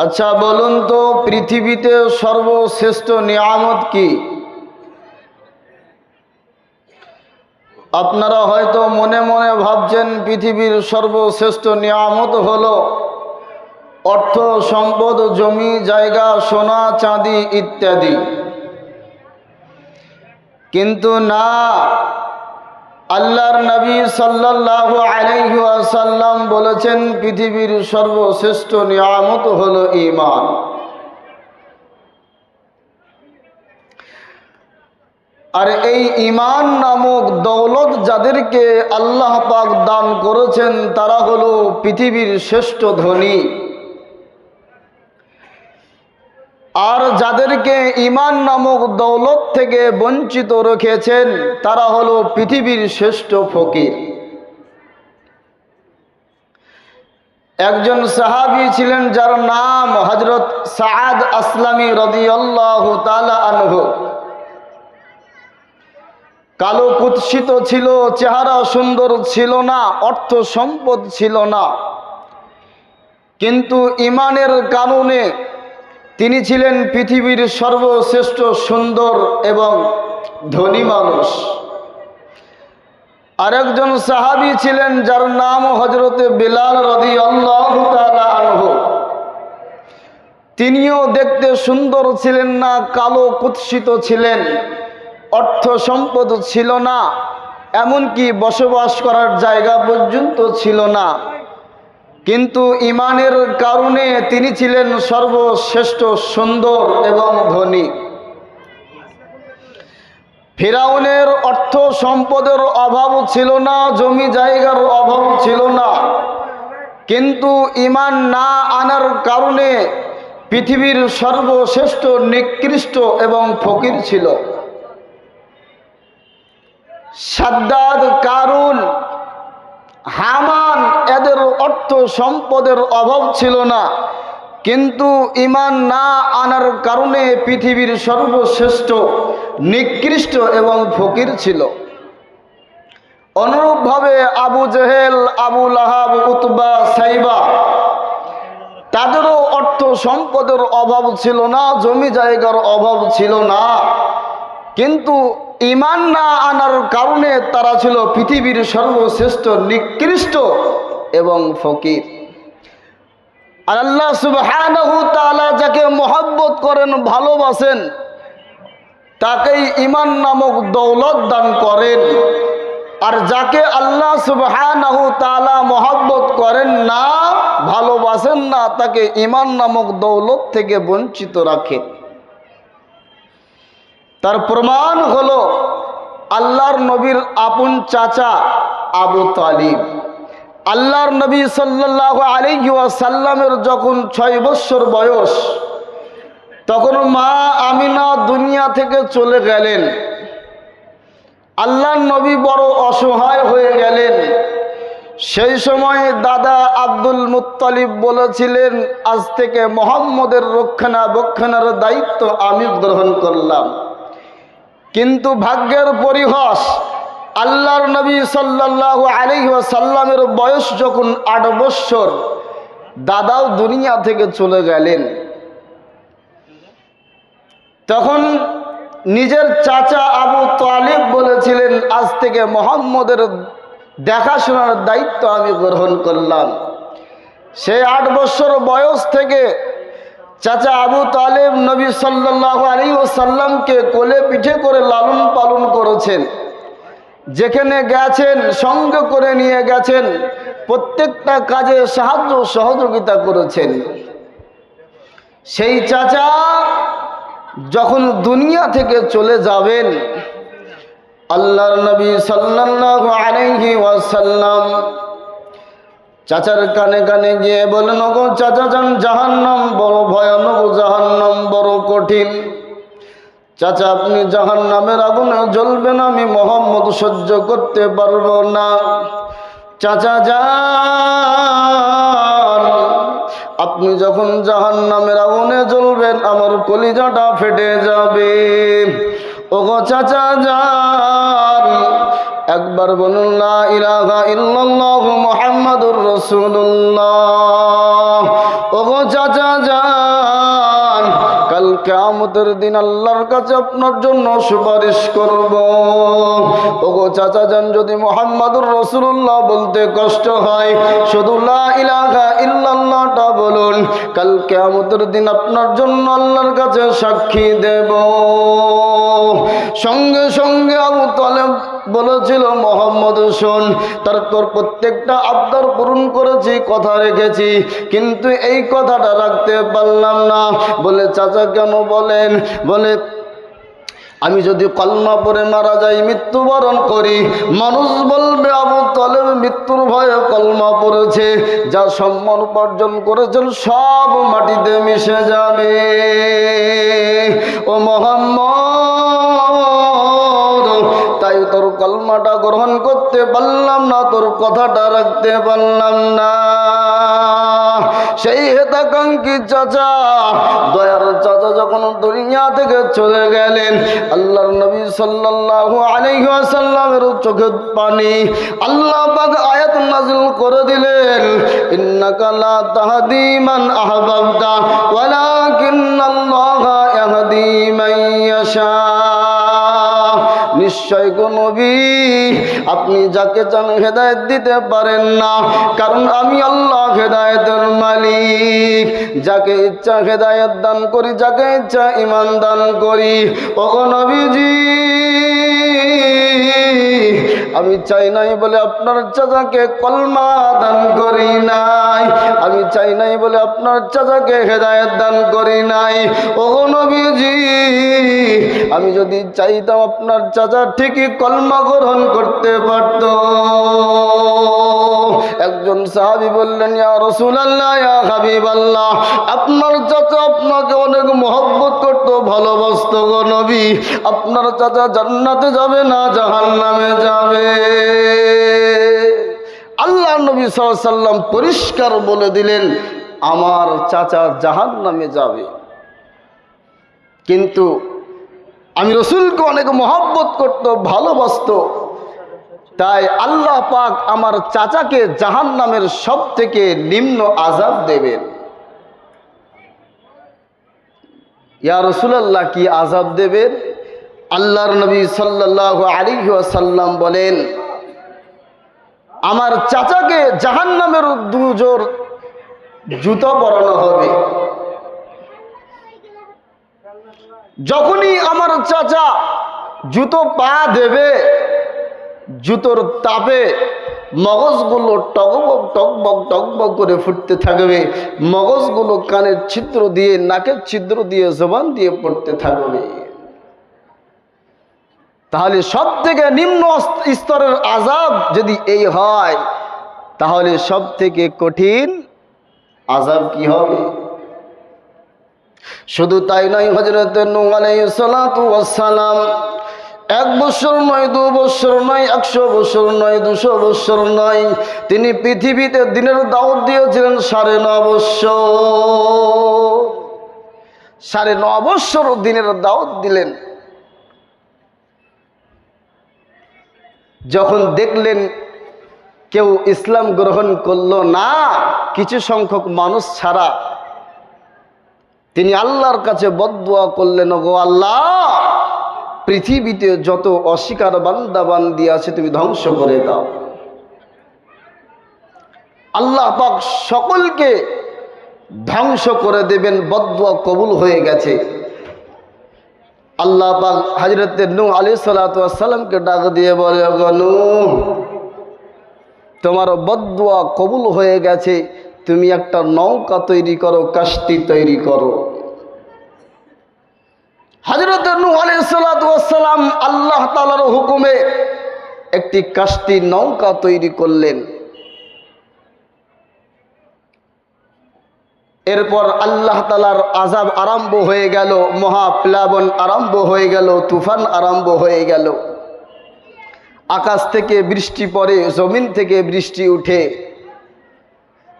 আচ্ছা বলুন তো, পৃথিবীতে সর্বশ্রেষ্ঠ নিয়ামত কি? আপনারা হয়তো মনে মনে ভাবছেন পৃথিবীর সর্বশ্রেষ্ঠ নিয়ামত হলো অর্থ, সম্পদ, জমি, জায়গা, সোনা, চাঁদি ইত্যাদি। কিন্তু না আল্লাহর নবী সাল্লাল্লাহু আলাইহি ওয়াসাল্লাম বলেছেন, পৃথিবীর সর্বশ্রেষ্ঠ নিয়ামত হল ইমান আর এই ঈমান নামক দৌলত যাদেরকে আল্লাহ পাক দান করেছেন, তারা হলো পৃথিবীর শ্রেষ্ঠ ধনী। আর যাদেরকে ইমান নামক দৌলত থেকে বঞ্চিত রেখেছেন, তারা হলো পৃথিবীর শ্রেষ্ঠ ফকির। একজন সাহাবি ছিলেন যার নাম হজরত সাদ আসলামী রদিয়াল্লাহ আনহু। কালো কুৎসিত ছিল, চেহারা সুন্দর ছিল না, অর্থ সম্পদ ছিল না। কিন্তু ইমানের কারণে তিনি ছিলেন পৃথিবীর সর্বশ্রেষ্ঠ সুন্দর এবং ধনী মানুষ। আরেকজন সাহাবি ছিলেন যার নাম হজরতে বিলাল রদি আল্লাহ তিনিও দেখতে সুন্দর ছিলেন না, কালো কুৎসিত ছিলেন, অর্থ সম্পদ ছিল না, এমনকি বসবাস করার জায়গা পর্যন্ত ছিল না। কিন্তু ইমানের কারণে তিনি ছিলেন সর্বশ্রেষ্ঠ, সুন্দর এবং ধনী। ফেরাউনের অর্থ সম্পদের অভাব ছিল না, জমি জায়গার অভাব ছিল না। কিন্তু ইমান না আনার কারণে পৃথিবীর সর্বশ্রেষ্ঠ, নিকৃষ্ট এবং ফকির ছিল। সাদ্দাদ কারুন হামান এদের অর্থ সম্পদের অভাব ছিল না। কিন্তু ইমান না আনার কারণে পৃথিবীর সর্বশ্রেষ্ঠ, নিকৃষ্ট এবং ফকির ছিল। অনুরূপভাবে Abu Jahl, Abu Lahab, Utba, Shaiba, তাদেরও অর্থ সম্পদের অভাব ছিল না, জমি জায়গার অভাব ছিল না। কিন্তু ইমান না আনার কারণে তারা ছিল পৃথিবীর সর্বশ্রেষ্ঠ, নিকৃষ্ট এবং ফকির। আর আল্লাহ সুবহানাহু তাআলা যাকে মহব্বত করেন, ভালোবাসেন, তাকেই ইমান নামক দৌলত দান করেন। আর যাকে আল্লাহ সুবহানাহু তাআলা মহব্বত করেন না, ভালোবাসেন না, তাকে ইমান নামক দৌলত থেকে বঞ্চিত রাখেন তার প্রমাণ হলো আল্লাহর নবীর আপন চাচা আবু তালিব। আল্লাহর নবী সাল্লাহ আলিহাসাল্লামের যখন ছয় বৎসর বয়স, তখন মা আমিনা দুনিয়া থেকে চলে গেলেন। আল্লাহর নবী বড় অসহায় হয়ে গেলেন। সেই সময় দাদা আব্দুল মুত্তালিব বলেছিলেন, আজ থেকে মোহাম্মদের রক্ষণাবেক্ষণের দায়িত্ব আমি গ্রহণ করলাম। কিন্তু ভাগ্যের পরিহাস, আল্লাহর নবী সাল্লাহ আলিহাসাল্লামের বয়স যখন আট বৎসর দাদাও দুনিয়া থেকে চলে গেলেন। তখন নিজের চাচা আবু তালিব বলেছিলেন, আজ থেকে মোহাম্মদের দেখাশোনার দায়িত্ব আমি গ্রহণ করলাম। সেই আট বছর বয়স থেকে চাচা আবু তালেব নবী সাল্লাহ আলী ও সাল্লামকে কোলে পিঠে করে লালন পালন করেছেন। যেখানে গেছেন, সঙ্গে করে নিয়ে গেছেন, প্রত্যেকটা কাজে সাহায্য সহযোগিতা করেছেন। সেই চাচা যখন দুনিয়া থেকে চলে যাবেন, আল্লাহর নবী সাল্লাল্লাহু আলাইহি ওয়াসাল্লাম চাচার কানে কানে গিয়ে বলেন ওগো চাচা যান জাহান্নাম, বড় ভয়ানক জাহান্নাম, বড় কঠিন। চাচা, আপনি জাহান্নামের আগুনে জ্বলবেন, আমি মোহাম্মদ সহ্য করতে পারব না। চাচা যান, আপনি যখন জাহান্নামের আগুনে জ্বলবেন, আমার কলিজাটা ফেটে যাবে। ওগো চাচা যান একবার বলুন মুহাম্মাদুর রাসূলুল্লাহ। ওগো চাচা যান কেয়ামতের দিন আল্লাহর কাছে আপনার জন্য সুপারিশ করব। ওগো চাচা যান, যদি মোহাম্মদুর রসুল্লাহ বলতে কষ্ট হয়, শুধু লা ইলাহা ইল্লাল্লাহটা বলুন কাল কেয়ামতের দিন আপনার জন্য আল্লাহর কাছে সাক্ষী দেব। সঙ্গে সঙ্গে আবু তালেব বলেছিল, মোহাম্মদ, শোন, তার তোর প্রত্যেকটা আবদার পূরণ করেছি, কথা রেখেছি, কিন্তু এই কথাটা রাখতে পারলাম না। বলে চাচা কেন বলেন? বলে, আমি যদি কলমা পরে মারা যাই, মৃত্যুবরণ করি, মানুষ বলবে, আবু তলেব মৃত্যুর ভয়ে কলমা পড়েছে যা সম্মান উপার্জন করেছেন সব মাটিতে মিশে যাবে। ও মোহাম্মদ তাই তোর কলমাটা গ্রহণ করতে পারলাম না, তোর কথাটা রাখতে পারলাম না। সেই হেতাকাঙ্ক্ষী চাচা, দয়ার চাচা যখন দুনিয়া থেকে চলে গেলেন, আল্লাহর নবী সাল্লাল্লাহু আলাইহি ওয়াসাল্লামের চোখে পানি আল্লাহ পাক আয়াত নাযিল করে দিলেন, ইন্নাকা লা তাহদি মান আহবাবতা, ওয়ালাকিন্নাল্লাহা ইয়াহদি মান ইয়াশা। নিশ্চয় গো নবী, আপনি যাকে চান হেদায়ত দিতে পারেন না। কারণ আমি আল্লাহ হেদায়তের মালিক। যাকে ইচ্ছা হেদায়ত দান করি, যাকে ইচ্ছা ইমান দান করি। ও নবীজি আমি চাই নাই বলে আপনার চাচাকে কলমা দান করি নাই। আমি চাই নাই বলে আপনার চাচাকে হেদায়ত দান করি নাই। ও নবীজি, আমি যদি চাইতাম আপনার চাচা ঠিকই কলমা গ্রহণ করতে পারত। একজন সাহাবি বললেন, ইয়া রসুলাল্লাহ, ইয়া হাবিবাল্লাহ, আপনার চাচা আপনাকে অনেক মহব্বত করতো, ভালোবাসতো গো নবী। আপনার চাচা জান্নাতে যাবে না, জাহান্নামে যাবে? আল্লাহ নবী সাল্লাম পরিষ্কার বলে দিলেন, আমার চাচা জাহান নামে যাবে। কিন্তু আমি রসুলকে অনেক মহব্বত করত, ভালোবাসত। তাই আল্লাহ পাক আমার চাচাকে জাহান নামের সব থেকে নিম্ন আজাব দেবেন। ইয়া রসুলাল্লাহ, কি আজাব দেবেন? আল্লাহর নবী সাল্লাহ আলী সাল্লাম বলেন, আমার চাচাকে জাহান নামের দুজোর জুতো পরানো হবে। যখনই আমার চাচা জুতো পা দেবে জুতোর তাপে মগজগুলো টকবক টকবক টকবক করে ফুটতে থাকবে। মগজগুলো কানের ছিদ্র দিয়ে, নাকের ছিদ্র দিয়ে, জবান দিয়ে পড়তে থাকবে। তাহলে সব থেকে নিম্ন স্তরের আজাব যদি এই হয়, তাহলে সব থেকে কঠিন আজাব কি হবে? শুধু তাই নয় হজরত সালাম এক বছর নয়, দু বছর নয়, একশো বছর নয়, দুশো বছর নয়। তিনি পৃথিবীতে দিনের দাওয়াত দিয়েছিলেন সাড়ে ন বৎসর সাড়ে ন বৎসর দিনের দাওয়াত দিলেন। যখন দেখলেন কেউ ইসলাম গ্রহণ করল না, কিছু সংখ্যক মানুষ ছাড়া, তিনি আল্লাহর কাছে বদুয়া করলেন গো আল্লাহ পৃথিবীতে যত অস্বীকার বান্দা বান্দি আছে, তুমি ধ্বংস করে দাও। আল্লাহ পাক সকলকে ধ্বংস করে দেবেন বদুয়া কবুল হয়ে গেছে। আল্লাহ পাক হাজরত নু আলী সালাতামকে ডাক দিয়ে বলে নু তোমার বদুয়া কবুল হয়ে গেছে। তুমি একটা নৌকা তৈরি করো কাষ্টি তৈরি করো হজরত আলাইসালাম আল্লাহ তালার হুকুমে একটি কাষ্টি নৌকা তৈরি করলেন। এরপর আল্লাহ তালার আজাব আরম্ভ হয়ে গেল মহাপ্লাবন আরম্ভ হয়ে গেল, তুফান আরম্ভ হয়ে গেল। আকাশ থেকে বৃষ্টি পড়ে, জমিন থেকে বৃষ্টি উঠে।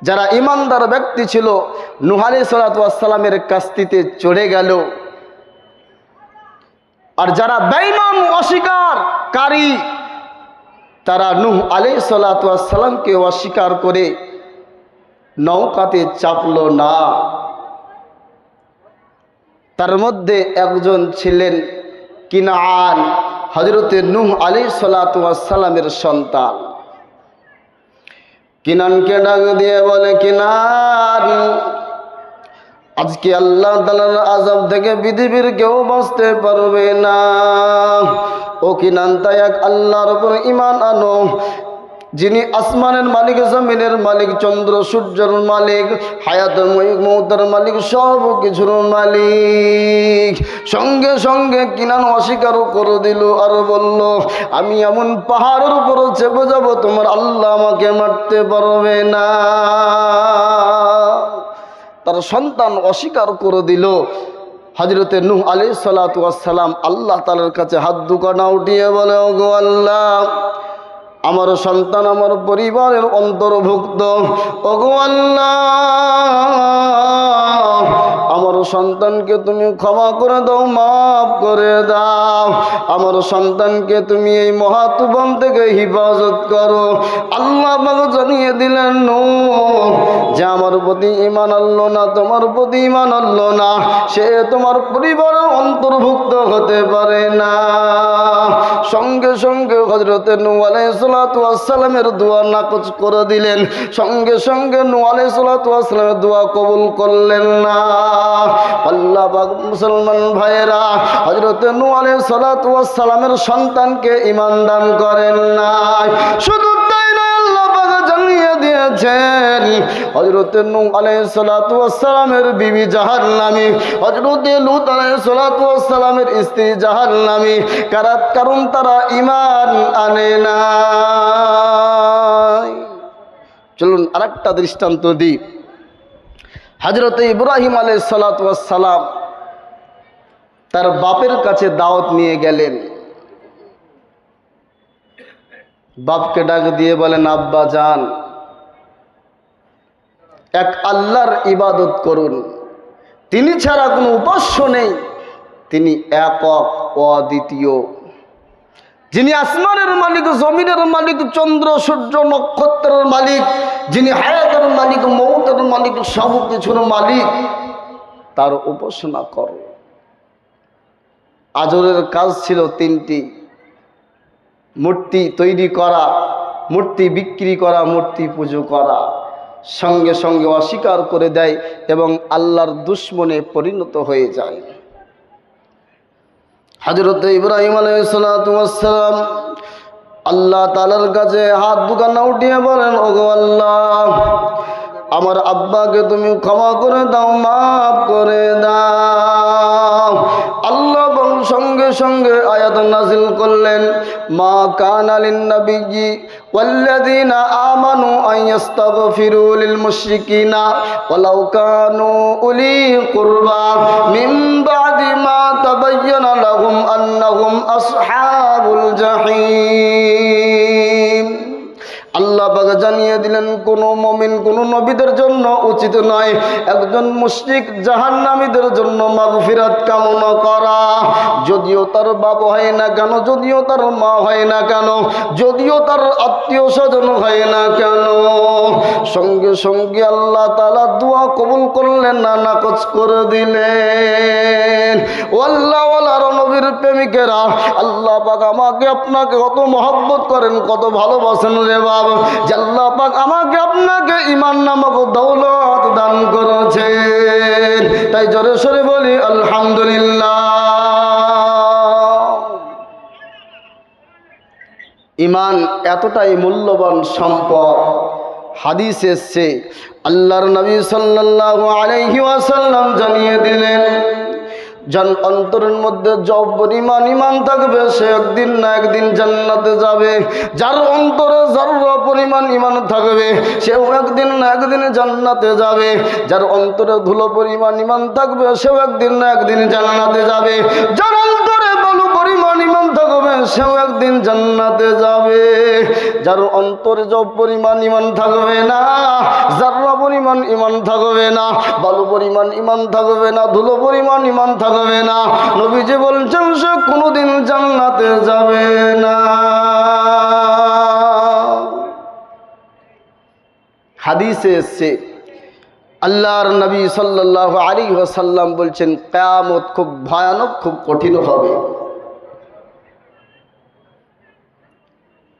যারা ইমানদার ব্যক্তি ছিল নুহালি সালাতামের কাস্তিতে চড়ে গেল। আর যারা বেইমান অস্বীকার কারী তারা নুহ আলি সালাতামকে অস্বীকার করে নৌকাতে চাপল না। তার মধ্যে একজন ছিলেন কিনান হজরতে নূহ আলী সালাতামের সন্তান। কিনানকে ডাক দিয়ে বলে, কিনান আজকে আল্লাহ তালার আজব থেকে পৃথিবীর কেউ বাঁচতে পারবে না। ও কিনান তাই এক আল্লাহর উপর ইমান আনো? যিনি আসমানের মালিক, জমিনের মালিক, চন্দ্র, সূর্যের মালিক হায়াত মৌতার মালিক, সব কিছুর মালিক। সঙ্গে সঙ্গে কিনান অস্বীকারও করে দিল আর বলল, আমি এমন পাহাড়ের উপর চেপে যাব, তোমার আল্লাহ আমাকে মারতে পারবে না। তার সন্তান অস্বীকার করে দিল। হজরতে নুহ আলী সালাতাম আল্লাহ তালার কাছে হাত দুকানা উঠিয়ে বলে ও গো আল্লাহ, আমার সন্তান আমার পরিবারের অন্তর্ভুক্ত। ওগো আল্লাহ সন্তানকে তুমি ক্ষমা করে দাও, মাফ করে দাও। আমার সন্তানকে তুমি এই মহাতুবন থেকে হিফাজত করো। আল্লাহ জানিয়ে দিলেন, নো, যে আমার প্রতি ইমান আনলো না, তোমার প্রতি ইমান আনলো না, সে তোমার পরিবারের অন্তর্ভুক্ত হতে পারে না। সঙ্গে সঙ্গে হজরতে নু আলাইসালামের দোয়া নাকচ করে দিলেন। সঙ্গে সঙ্গে নু আলাইসালামের দোয়া কবুল করলেন না। মুসলমান ভাইয়েরা হজরতে নু আলাইসালামের সন্তানকে ইমান দান করেন না শুধু তাই আল্লাহ জানিয়ে দিয়েছেন বিবি আলাইসালামের স্ত্রী কারাত কারণ তারা আনে না চলুন আরেকটা দৃষ্টান্ত দিই। হজরত ইব্রাহিম আলাই সালাম তার বাপের কাছে দাওয়াত নিয়ে গেলেন। বাপকে ডাক দিয়ে বলেন, আব্বা, যান। এক আল্লাহর ইবাদত করুন। তিনি ছাড়া কোনো উপাস্য নেই। তিনি একক অদ্বিতীয়। যিনি আসমানের মালিক, জমিনের মালিক, চন্দ্র, সূর্য, নক্ষত্রের মালিক যিনি হায়াতের মালিক মৌতের মালিক সব কিছুর মালিক, তার উপাসনা করো। আজরের কাজ ছিল তিনটি। মূর্তি তৈরি করা, মূর্তি বিক্রি করা, মূর্তি পুজো করা। সঙ্গে সঙ্গে অস্বীকার করে দেয় এবং আল্লাহর দুশ্মনে পরিণত হয়ে যায়। হজরত ইব্রাহিম আলাইসালাম আল্লাহ তালার কাছে হাত দুকানা উঠিয়ে বলেন, ওগো আল্লাহ, আমার আব্বাকে তুমি ক্ষমা করে দাও, মাফ করে দাও। সঙ্গে সঙ্গে আয়াত নাজিল করলেন মা কান আলিন নবীজি والذين آمنوا أن يستغفروا للمشركين ولو كانوا أولي قربى من بعد ما تبين لهم أنهم أصحاب الجحيم আল্লাহ পাক জানিয়ে দিলেন, কোন মমিন কোন নবীদের জন্য উচিত নয়। একজন মুশরিক জাহান্নামীদের জন্য মাগফিরাত কামনা করা। যদিও তার বাপ হয় না কেন, যদিও তার মা হয় না কেন, যদিও তার আত্মীয় স্বজন হয় না কেন, সঙ্গে সঙ্গে আল্লাহ তালা দোয়া কবুল করলেন, না নাকচ করে দিলেন। ও আল্লাহ নবীর প্রেমিকেরা, আল্লাহ পাক আমাকে আপনাকে কত মহব্বত করেন, কত ভালোবাসেন রে বাবা আমাকে আপনাকে ইমান নামক দৌলত দান করেছেন। তাই জোরে সরে বলি, আলহামদুলিল্লাহ। ইমান এতটাই মূল্যবান সম্পদ, হাদিস এসছে, আল্লাহর নবী সাল্লাল্লাহু আলাইহি ওয়াসাল্লাম জানিয়ে দিলেন যার অন্তরের মধ্যে জব পরিমাণ ইমান থাকবে, সে একদিন না একদিন জান্নাতে যাবে। যার অন্তরে জর্র পরিমাণ ইমান থাকবে, সেও একদিন না একদিন জান্নাতে যাবে। যার অন্তরে ধুলো পরিমাণ ইমান থাকবে, সেও একদিন না একদিন জান্নাতে যাবে। যার অন্তরে বালু পরিমাণ ইমান থাকবে সেও একদিন জান্নাতে যাবে। যার অন্তরে জব পরিমাণ ইমান থাকবে না যার্রা পরিমাণ ইমান থাকবে না বালু পরিমাণ ইমান থাকবে না, ধুলো পরিমাণ ইমান থাকবে না, নবীজি বলছেন সে কোনোদিন জান্নাতে যাবে না। হাদিসে এসছে, আল্লাহর নবী সাল্লাহ আলী ওসাল্লাম বলছেন, কেয়ামত খুব ভয়ানক, খুব কঠিন হবে।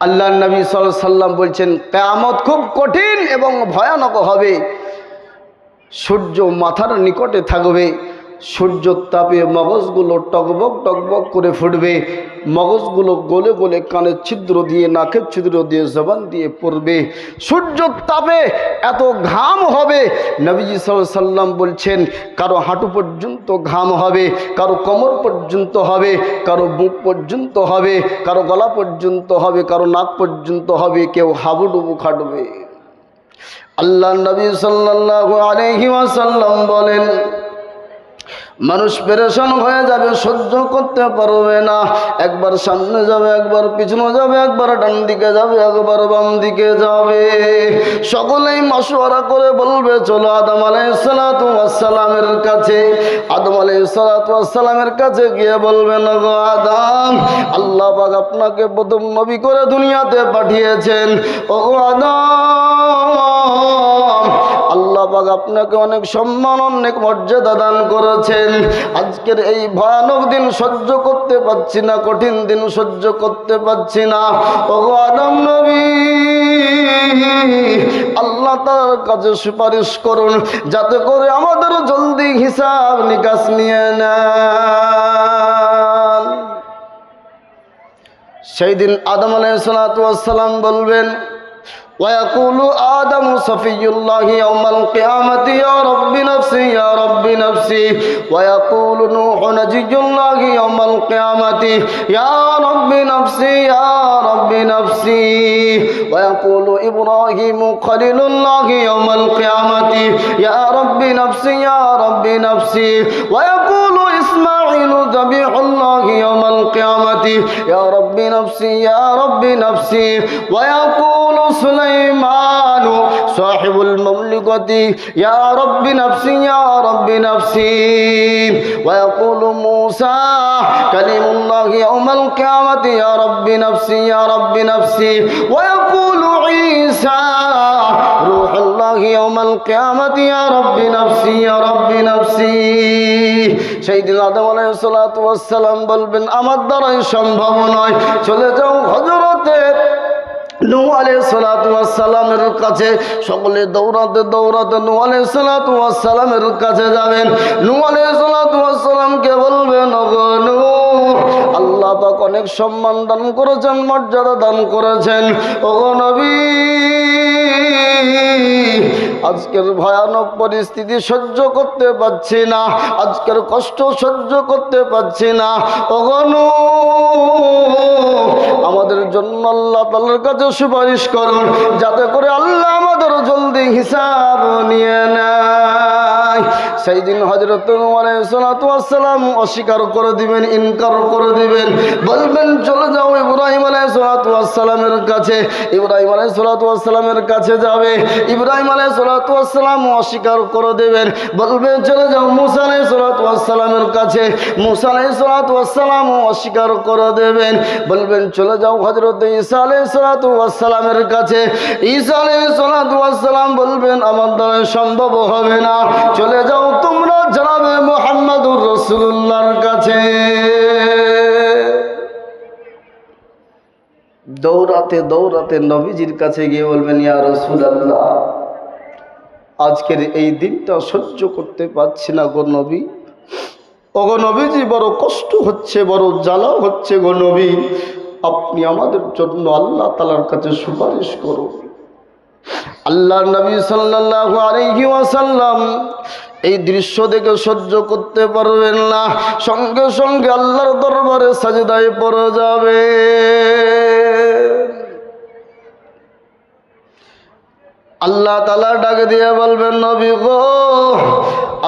আল্লাহ নবী সাল সাল্লাম বলছেন, কেয়ামত খুব কঠিন এবং ভয়ানক হবে। সূর্য মাথার নিকটে থাকবে। সূর্যর তাপে মগজগুলো টকবক টকবক করে ফুটবে। মগজগুলো গলে গলে কানের ছিদ্র দিয়ে, নাকের ছিদ্র দিয়ে, জবান দিয়ে পড়বে। সূর্যর তাপে এত ঘাম হবে, নবীজি সাল্লাম বলছেন, কারও হাঁটু পর্যন্ত ঘাম হবে, কারও কোমর পর্যন্ত হবে, কারও বুক পর্যন্ত হবে, কারও গলা পর্যন্ত হবে, কারও নাক পর্যন্ত হবে, কেউ হাবুডুবু খাটবে। আল্লাহ নবী সাল্লাল্লাহু আলাইহি ওয়াসাল্লাম বলেন মানুষ পেরেশান হয়ে যাবে, সহ্য করতে পারবে না। একবার সামনে যাবে, একবার পিছনে যাবে, একবার ডান দিকে যাবে, একবার বাম দিকে যাবে। সকলেই মশওয়ারা করে বলবে, চলো আদম আলাইসালামের কাছে। আদম আলাইসালামের কাছে গিয়ে বলবেন গো আদম, আল্লাহ পাক আপনাকে প্রথম নবী করে দুনিয়াতে পাঠিয়েছেন। ও আদম পাক আপনাকে অনেক সম্মান, অনেক মর্যাদা দান করেছেন। আজকের এই ভয়ানক দিন সহ্য করতে পারছি না, কঠিন দিন সহ্য করতে পারছি না। আদম নবী, আল্লাহ তার কাছে সুপারিশ করুন, যাতে করে আমাদের জলদি হিসাব নিকাশ নিয়ে নেন। সেই দিন আদম আলাইসালাম বলবেন ويقول آدم صفي الله يوم القيامة يا رب نفسي يا رب نفسي. ويقول نوح نجي الله يوم القيامة يا رب نفسي يا رب نفسي. ويقول إبراهيم خليل الله يوم القيامة يا رب نفسي يا رب نفسي. ويقول إسماعيل ذبيح الله يوم القيامة يا رب نفسي يا رب نفسي. ويقول সুলাইমান সাহিবুল মামলিকতি, ইয়া রব্বি নাফসি, ইয়া রব্বি নাফসি। ওয়া ইয়াকুলু মূসা, কালিমুল্লাহ ইয়াউমাল কিয়ামাতি, ইয়া রব্বি নাফসি, ইয়া রব্বি নাফসি। ওয়া ইয়াকুলু ঈসা, রূহুল্লাহ ইয়াউমাল কিয়ামাতি, ইয়া রব্বি নাফসি, ইয়া রব্বি নাফসি। সেই আদম আলাইহিস সালাম বলবেন, আমার দ্বারাই সম্ভব নয়। চলে যাও হযরতে নু আলাই সালাতামের কাছে সকলে দৌড়াতে দৌড়াতে নু আলাই সালাতামের কাছে যাবেন। নু আলাই সালাতামকে বলবেন "ওগো নূহ, আল্লাহ পাক অনেক সম্মান দান করেছেন মর্যাদা দান করেছেন। ওগো নবী আজকের ভয়ানক পরিস্থিতি সহ্য করতে পারছি না আজকের কষ্ট সহ্য করতে পারছি না। ওগনু আমাদের জন্য আল্লাহ তাল্লার কাছে সুপারিশ করুন, যাতে করে আল্লাহ আমাদের জলদি হিসাব নিয়ে নেয়। সেই দিন হজরত সালাম অস্বীকার করে দিবেন, ইনকার করে দিবেন। বলবেন, চলে যাও ইব্রাহিম আলাই সালাতামের কাছে। ইব্রাহিম আলাই সালাতামের কাছে যাবে। ইব্রাহিম আলাই সালাতাম অস্বীকার করে দেবেন। বলবেন চলে যাও মুসা আলাই সালাতামের কাছে। মুসা আলাই সালাতাম অস্বীকার করে দেবেন। বলবেন, চলে যাও হজরত ঈসা আলাই সালাতামের কাছে। ঈসা আলাই সালাতাম বলবেন, আমার দ্বারা সম্ভব হবে না। চলে যাও তোমরা জানাবে মোহাম্মদুর রসুল্লাহর কাছে। দৌড়াতে দৌড়াতে নবীজির কাছে গিয়ে বলবেন, ইয়া রসুলাল্লাহ, আজকের এই দিনটা সহ্য করতে পারছি না গো নবী। ওগো নবীজি বড় কষ্ট হচ্ছে, বড় জ্বালা হচ্ছে গো নবী। আপনি আমাদের জন্য আল্লাহ তালার কাছে সুপারিশ করুন। আল্লাহ নবী সাল্লাল্লাহু আলাইহি ওয়াসাল্লাম এই দৃশ্য দেখে সহ্য করতে পারবেন না। সঙ্গে সঙ্গে আল্লাহর দরবারে সাজদায় পড়ে যাবে। আল্লাহ তালা ডাকে দিয়ে বলবেন, নবী গো,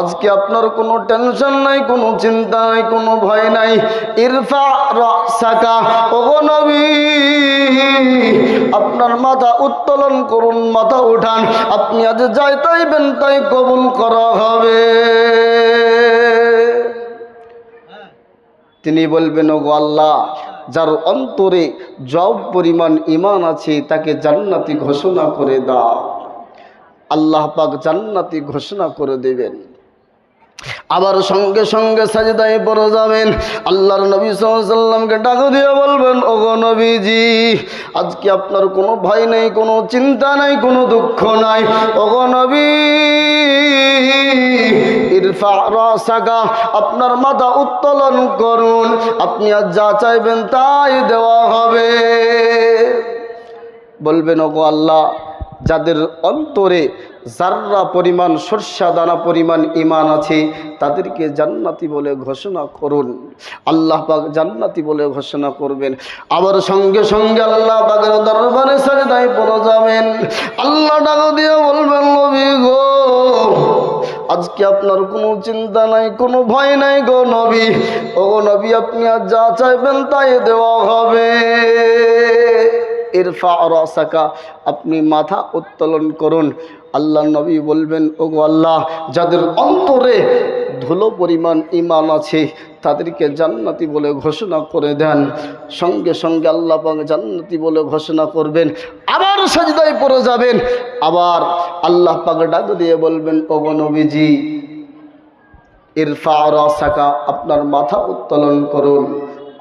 আজকে আপনার কোনো টেনশন নাই, কোনো চিন্তা নাই, কোনো ভয় নাই। ইরফা রাসাকা, ওগো নবী আপনার মাথা উত্তোলন করুন, মাথা উঠান। আপনি আজ যাই তাইবেন তাই কবুল করা হবে। তিনি বলবেন, ওগো আল্লাহ, যার অন্তরে জব পরিমাণ ইমান আছে, তাকে জান্নাতি ঘোষণা করে দাও। আল্লাহ পাক জান্নাতি ঘোষণা করে দেবেন। আবার সঙ্গে সঙ্গে সাজদায় পড়ে যাবেন। আল্লাহর নবী সাল্লামকে ডাক দিয়ে বলবেন, ওগো নবীজি, আজকে আপনার কোনো ভয় নেই, কোনো চিন্তা নাই, কোনো দুঃখ নাই। ওগো নবী আপনার মাথা উত্তোলন করুন। আপনি আর যা চাইবেন তাই দেওয়া হবে। বলবেন, ওগো আল্লাহ যাদের অন্তরে জাররা পরিমাণ, সর্ষা দানা পরিমাণ ইমান আছে, তাদেরকে জান্নাতি বলে ঘোষণা করুন। আল্লাহ জান্নাতি বলে ঘোষণা করবেন। আবার সঙ্গে সঙ্গে আল্লাহ পাকের দরবারে সাজদায় পড়ে যাবেন। আল্লাহ ডাক দিয়ে বলবেন, নবী গো, আজকে আপনার কোনো চিন্তা নাই, কোনো ভয় নাই গো নবী। ও নবী, আপনি আর যা চাইবেন তাই দেওয়া হবে। ইরফা রাসাকা, আপনি মাথা উত্তোলন করুন। আল্লাহ নবী বলবেন, ওগো আল্লাহ, যাদের অন্তরে ধুলো পরিমাণ ইমান আছে, তাদেরকে জান্নাতি বলে ঘোষণা করে দেন। সঙ্গে সঙ্গে আল্লাহ পাক জান্নাতি বলে ঘোষণা করবেন। আবার সাজদায় পড়ে যাবেন। আবার আল্লাহ পাক ডাক দিয়ে বলবেন, ওগো নবীজি, ইরফা রাসাকা, আপনার মাথা উত্তোলন করুন।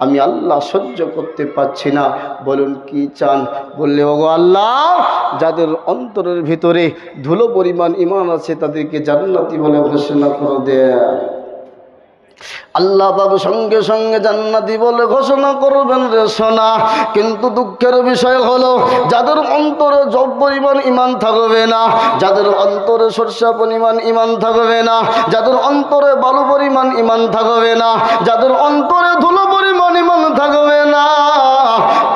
আমি আল্লাহ সহ্য করতে পারছি না। বলুন, কি চান? বললে, ওগো আল্লাহ, যাদের অন্তরের ভিতরে ধুলো পরিমাণ ইমান আছে, তাদেরকে জান্নাতি বলে ঘোষণা করে দেয় আল্লাহ বাবু সঙ্গে সঙ্গে জান্নাতি বলে ঘোষণা করবেন রে সোনা। কিন্তু দুঃখের বিষয় হলো, যাদের অন্তরে জব পরিমাণ ইমান থাকবে না, যাদের অন্তরে সর্ষা পরিমাণ ইমান থাকবে না, যাদের অন্তরে বালু পরিমাণ ইমান থাকবে না, যাদের অন্তরে ধুলো থাকবে না।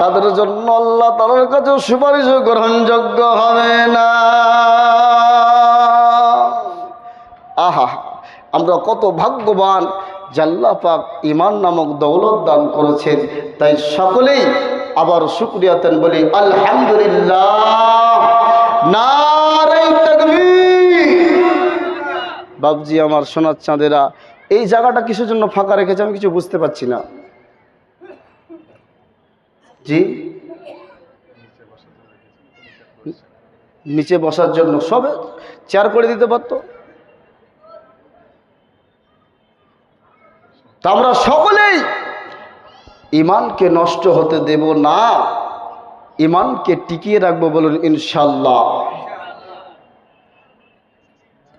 তাদের জন্য আল্লাহ তাদের কাছে সুপারিশ গ্রহণযোগ্য হবে না। আহা, আমরা কত ভাগ্যবান জাল্লা পাক ইমান নামক দৌলত দান করেছেন। তাই সকলেই আবার শুক্রিয়াতেন বলি, আলহামদুলিল্লাহ। বাবজি, আমার সোনার চাঁদেরা, এই জায়গাটা কিসের জন্য ফাঁকা রেখেছে আমি কিছু বুঝতে পারছি না। জি? নিচে বসার জন্য। সবে চেয়ার করে দিতে পারতো। তা আমরা সকলেই ইমানকে নষ্ট হতে দেব না। ইমানকে টিকিয়ে রাখব বলুন ইনশাল্লাহ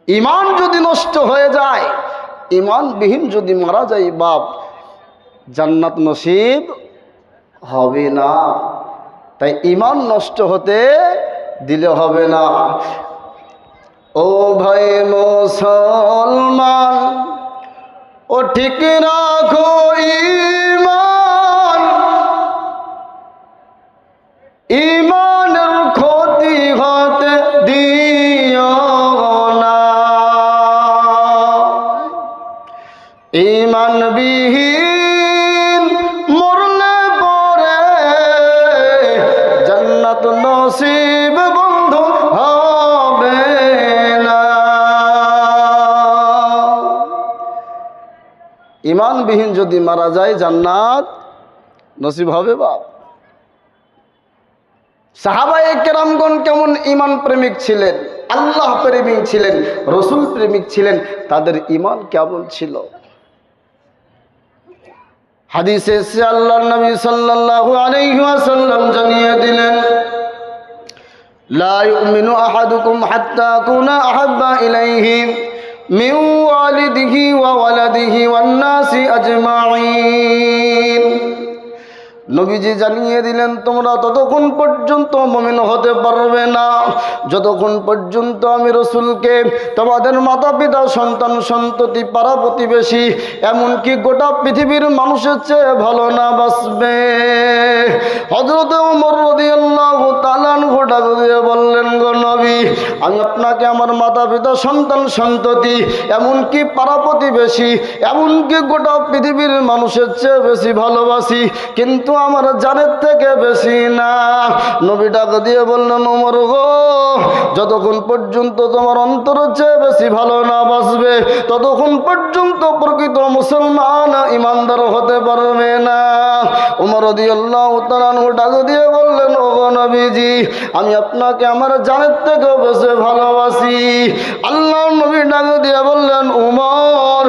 ইমান যদি নষ্ট হয়ে যায়, ইমানবিহীন যদি মারা যায় বাপ, জান্নাত নসিব হবে না। তাই ইমান নষ্ট হতে দিলে হবে না। ও ভাই মুসলমান, ও ঠিক রাখো ইমান ইমানের যদি মারা যায় জান্নাত নসিব হবে বাপ। সাহাবাই কেরামগণ কেমন ইমান প্রেমিক ছিলেন, আল্লাহ প্রেমিক ছিলেন, রসুল প্রেমিক ছিলেন, তাদের ইমান কেমন ছিল? হাদিসে আল্লাহ নবী জানিয়ে দিলেন, লা ইউমিনু আহাদুকুম হাত্তা কুনা ওয়া ওয়ালাদিহি ওয়ান নাসি আজমাইন নবীজি জানিয়ে দিলেন, তোমরা ততক্ষণ পর্যন্ত মমিন হতে পারবে না। যতক্ষণ পর্যন্ত আমি রসুলকে, তোমাদের মাতা পিতা সন্তান, সন্ততি, পাড়া প্রতিবেশী, এমনকি গোটা পৃথিবীর মানুষের চেয়ে ভালো না বাসবে হজরত গোটা দিয়ে বললেন, গো নবী, আমি আপনাকে আমার মাতা পিতা সন্তান, সন্ততি, এমনকি পাড়া প্রতিবেশী, এমনকি গোটা পৃথিবীর মানুষের চেয়ে বেশি ভালোবাসি। কিন্তু আমার জানের থেকে বেশি না। নবী ডাক দিয়ে বললেন ওমর গো, যতক্ষণ পর্যন্ত তোমার অন্তর চেয়ে বেশি ভালো না বাসবে ততক্ষণ পর্যন্ত প্রকৃত মুসলমান ইমানদার হতে পারবে না। উমর দিয়ে ডাক দিয়ে বললেন, ও নবীজি, আমি আপনাকে আমার জানের থেকেও বেশি ভালোবাসি। আল্লাহ নবী ডাক দিয়ে বললেন, উমর,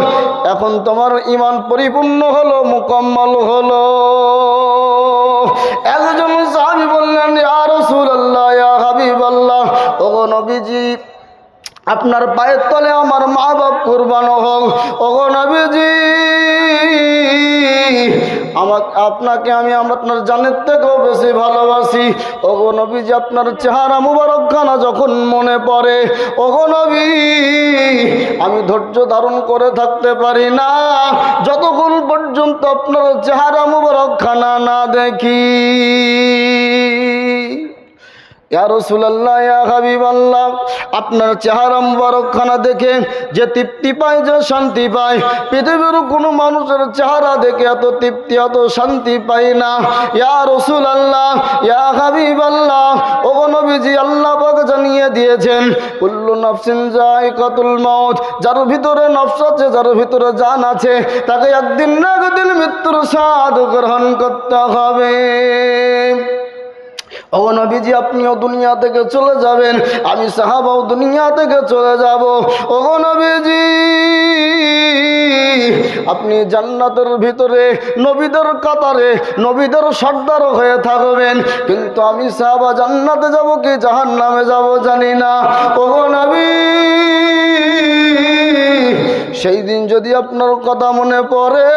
এখন তোমার ইমান পরিপূর্ণ হলো, মুকম্মল হলো। একজন সাহাবি বললেন, ইয়া রাসূলুল্লাহ, ইয়া হাবিবাল্লাহ ও গো নবীজি, আপনার পায়ের তলে আমার মা বাপ কুরবান হোক ওগো নবীজি আমার আপনাকে আমি আপনার জানের থেকেও বেশি ভালোবাসি। ওগো নবীজি, আপনার চেহারা মুবারকখানা যখন মনে পড়ে, ওগো নবী, আমি ধৈর্য ধারণ করে থাকতে পারি না। যতক্ষণ পর্যন্ত আপনার চেহারা মুবারকখানা না দেখি ইয়া রসুলাল্লাহ ইয়া হাবিবাল্লাহ আপনার চেহারা মুবারকখানা দেখে যে তৃপ্তি পায়, যে শান্তি পায়। পৃথিবীর কোনো মানুষের চেহারা দেখে এত তৃপ্তি, এত শান্তি পাই না। ইয়া রসুলাল্লাহ, ইয়া হাবিবাল্লাহ ও নবীজি আল্লাহ জানিয়ে দিয়েছেন, কুল্লু নফসিন যায় কতুল মত যার ভিতরে নফস আছে, যার ভিতরে জান আছে, তাকে একদিন না একদিন মৃত্যুর স্বাদ গ্রহণ করতে হবে। ও নবীজি, আপনিও দুনিয়া থেকে চলে যাবেন, আমি সাহাবাও দুনিয়া থেকে চলে যাব। ও নবীজি, আপনি জান্নাতের ভিতরে, নবীদের কাতারে, নবীদের সর্দার হয়ে থাকবেন। কিন্তু আমি সাহাবা জান্নাতে যাব কি জাহান নামে যাব জানি না। ও নবী সেই দিন যদি আপনার কথা মনে পড়ে,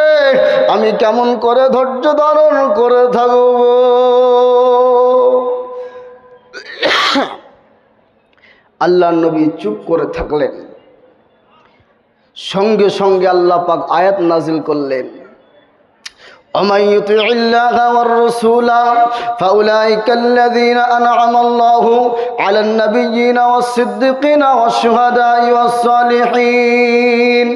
আমি কেমন করে ধৈর্য ধারণ করে থাকব? আল্লাহ নবী চুপ করে থাকলেন। সঙ্গে সঙ্গে আল্লাহ পাক আয়াত নাজিল করলেন। ومن يطع الله والرسول فأولئك الذين أنعم الله على النبيين والصديقين والشهداء والصالحين.